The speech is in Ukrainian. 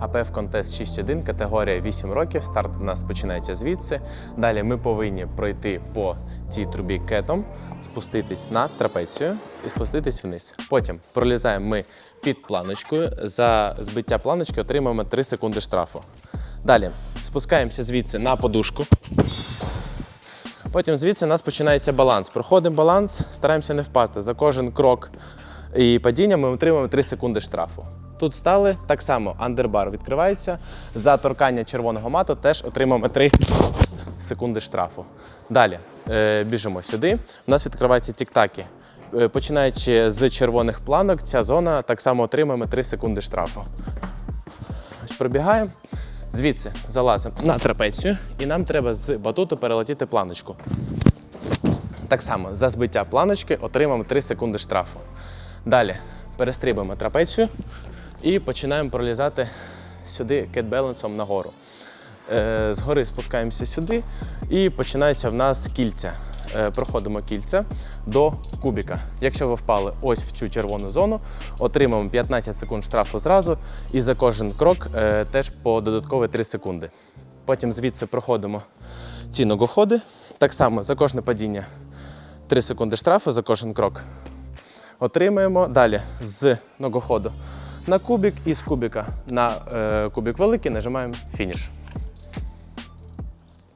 АПФ Контест 6.1, категорія 8 років. Старт у нас починається звідси. Далі ми повинні пройти по цій трубі кетом, спуститись на трапецію і спуститись вниз. Потім пролізаємо ми під планочкою. За збиття планочки отримаємо 3 секунди штрафу. Далі спускаємося звідси на подушку. Потім звідси у нас починається баланс. Проходимо баланс, стараємося не впасти. За кожен крок і падіння ми отримуємо 3 секунди штрафу. Тут стали так само, андербар відкривається. За торкання червоного мату теж отримаємо 3 секунди штрафу. Далі е, біжимо сюди. У нас відкриваються тік-таки. Е, Починаючи з червоних планок, ця зона так само отримуємо 3 секунди штрафу. Ось пробігаємо. Звідси залазимо на трапецію, і нам треба з батуту перелетіти планочку. Так само за збиття планочки отримаємо 3 секунди штрафу. Далі перестрибуємо трапецію і починаємо пролізати сюди кетбелансом нагору. Е, Згори спускаємося сюди і починається в нас кільця. Е, Проходимо кільця до кубіка. Якщо ви впали ось в цю червону зону, отримаємо 15 секунд штрафу зразу, і за кожен крок е, теж по додаткові 3 секунди. Потім звідси проходимо ці ногоходи. Так само за кожне падіння 3 секунди штрафу за кожен крок. Отримаємо далі з ногоходу на кубік і з кубіка на е, кубік великий нажимаємо фініш.